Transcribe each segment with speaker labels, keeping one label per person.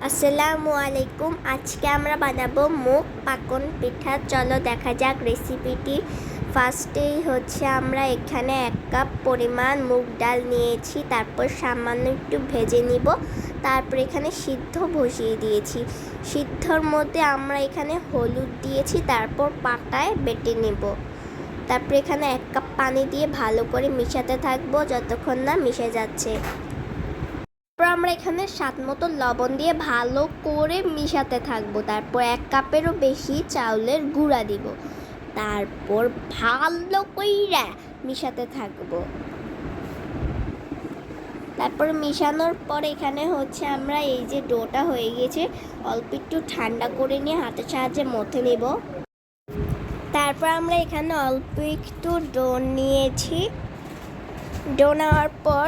Speaker 1: আসসালামু আলাইকুম। আজকে আমরা বানাবো মুগ পাকন পিঠা। চলো দেখা যাক রেসিপিটি ফার্স্টেই হচ্ছে আমরা এখানে এক কাপ পরিমাণ মুগ ডাল নিয়েছি। তারপর সামান্য একটু ভেজে নিব। তারপর এখানে সিদ্ধ বসিয়ে দিয়েছি। সিদ্ধর মধ্যে আমরা এখানে হলুদ দিয়েছি। তারপর পাটায় বেটে নেব। তারপর এখানে এক কাপ পানি দিয়ে ভালো করে মিশাতে থাকব। যতক্ষণ না মিশে যাচ্ছে। আমরা এখানে স্বাদ মতো লবণ দিয়ে ভালো করে মিশাতে থাকব। তারপর এক কাপেরও বেশি চাউলের গুঁড়া দিব। তারপর ভালো কইরা মিশাতে থাকব। তারপর মিশানোর পর এখানে হচ্ছে আমরা এই যে ডোটা হয়ে গেছে অল্প একটু ঠান্ডা করে নিয়ে হাতের সাহায্যে মথে নেব। তারপর আমরা এখানে অল্প একটু ডো নিয়েছি। ডো নেওয়ার পর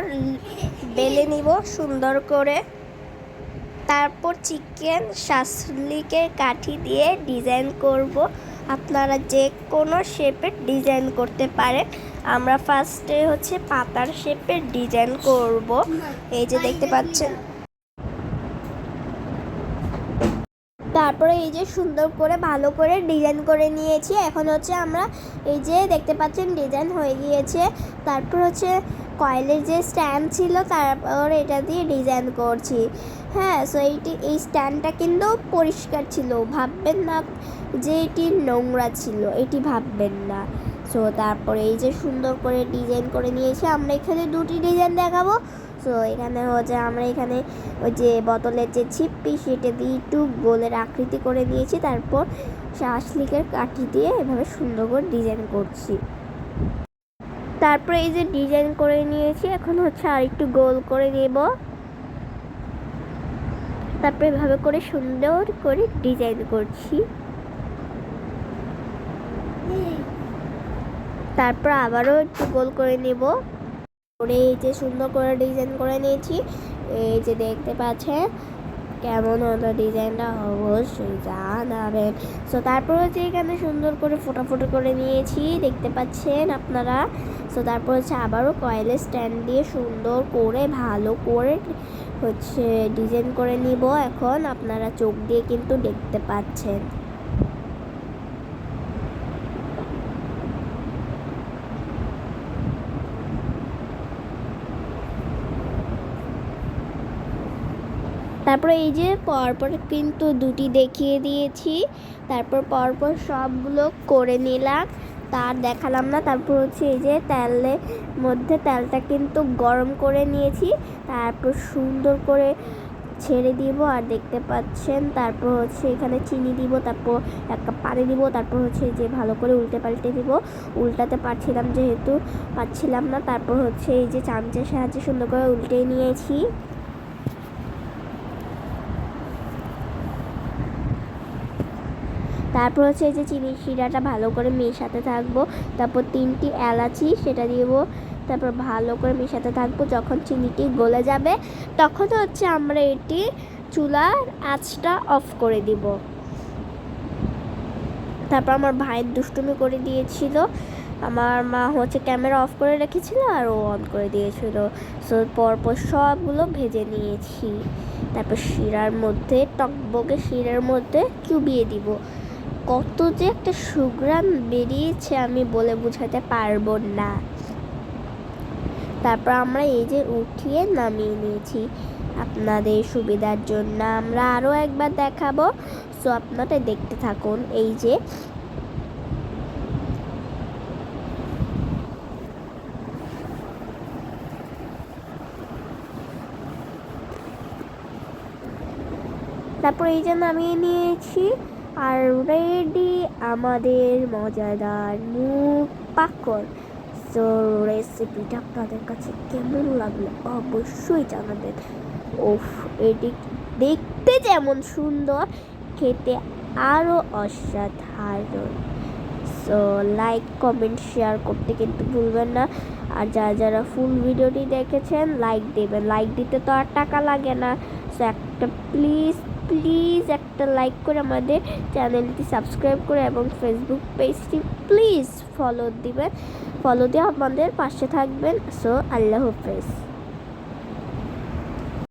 Speaker 1: বেলে নিব সুন্দর করে। তারপর চিকেন শাসলিকের কাঠি দিয়ে ডিজাইন করব। আপনারা যে কোনো শেপের ডিজাইন করতে পারেন। আমরা ফার্স্টে হচ্ছে পাতার শেপের ডিজাইন করব। এই যে দেখতে পাচ্ছেন। তারপরে এই যে সুন্দর করে ভালো করে ডিজাইন করে নিয়েছি। এখন হচ্ছে আমরা এই যে দেখতে পাচ্ছেন, ডিজাইন হয়ে গিয়েছে। তারপর হচ্ছে কয়েলের যে স্ট্যান্ড ছিল, তারপর এটা দিয়ে ডিজাইন করছি। হ্যাঁ সো এইটি, এই স্ট্যান্ডটা কিন্তু পরিষ্কার ছিল। ভাববেন না যে এটি নোংরা ছিল, এটি ভাববেন না। সো তারপরে এই যে সুন্দর করে ডিজাইন করে নিয়েছি, আমরা এখানে দুটি ডিজাইন দেখাবো। সো এখানে হচ্ছে আমরা এখানে ওই যে বোতলের যে ছিপ্পি সেটা দিয়ে একটু গোলের আকৃতি করে নিয়েছি। তারপর শাসলিকের কাঠি দিয়ে এভাবে সুন্দর করে ডিজাইন করছি। তারপরে এই যে ডিজাইন করে নিয়েছি, এখন হচ্ছে আর একটু গোল করে নেব। তারপরে এভাবে করে সুন্দর করে ডিজাইন করছি। তারপর আবারও একটু গোল করে নেব। করে এই যে সুন্দর করে ডিজাইন করে নিয়েছি, এই যে দেখতে পাচ্ছেন কেমন হলো ডিজাইনটা? অবশ্যই জানাবেন। সো তারপর হচ্ছে এখানে সুন্দর করে ফোটা ফোটা করে নিয়েছি, দেখতে পাচ্ছেন আপনারা? সো তারপর হচ্ছে আবারও কয়েলের স্ট্যান্ড দিয়ে সুন্দর করে, ভালো করে হচ্ছে ডিজাইন করে নিব। এখন আপনারা চোখ দিয়ে কিন্তু দেখতে পাচ্ছেন। তারপরে এই যে পরপর কিন্তু দুটি দেখিয়ে দিয়েছি। তারপর পরপর সবগুলো করে নিলাম। তার দেখালাম না। তারপর হচ্ছে এই যে তেলের মধ্যে তেলটা কিন্তু গরম করে নিয়েছি। তারপর সুন্দর করে ছেড়ে দিব আর দেখতে পাচ্ছেন। তারপর হচ্ছে এখানে চিনি দিব, তারপর এক কাপ পানি দিব, তারপর হচ্ছে যে ভালো করে উল্টে পাল্টে দিব। উল্টাতে পারছিলাম যেহেতু পাচ্ছিলাম না। তারপর হচ্ছে এই যে চামচের সাহায্যে সুন্দর করে উল্টে নিয়েছি। তারপর হচ্ছে এই যে চিনি শিরাটা ভালো করে মেশাতে থাকব। তারপর তিনটি এলাচি সেটা দিব তারপর ভালো করে মেশাতে থাকব। যখন চিনিটি গলে যাবে, তখন হচ্ছে আমরা এটি চুলার আঁচটা অফ করে দিব। তারপর আমার ভাইয়ের দুষ্টুমি করে দিয়েছিল। আমার মা হচ্ছে ক্যামেরা অফ করে রেখেছিল আর ও অন করে দিয়েছিল। সো পরপর সবগুলো ভেজে নিয়েছি। তারপর শিরার মধ্যে টকবকে শিরার মধ্যে চুবিয়ে দিব। কত যে একটা সুগ্রাম বেরিয়েছে আমি বলে বোঝাতে পারব না। তারপর আমরা এই যে উঠিয়ে নামিয়ে নিয়েছি। আপনাদের সুবিধার জন্য আমরা আরও একবার দেখাবো। সো আপনারা দেখতে থাকুন এই যে। তারপর এই যে নামিয়ে নিয়েছি। আর রেডি আমাদের মজাদার মুখ পাকর সো রেসিপিটা আপনাদের কাছে কেমন লাগল অবশ্যই জানাবেন। ওফ এটি দেখতে যেমন সুন্দর, খেতে আরও অসাধারণ। সো লাইক কমেন্ট শেয়ার করতে কিন্তু ভুলবেন না। আর যারা যারা ফুল ভিডিওটি দেখেছেন লাইক দেবেন। লাইক দিতে তো আর টাকা লাগে না। সো একটা প্লিজ প্লিজ একটা লাইক করে আমাদের চ্যানেলটি সাবস্ক্রাইব করে এবং ফেসবুক পেজটি প্লিজ ফলো দিবেন, ফলো দিয়ে আমাদের পাশে থাকবেন। সো আল্লাহ হাফেজ।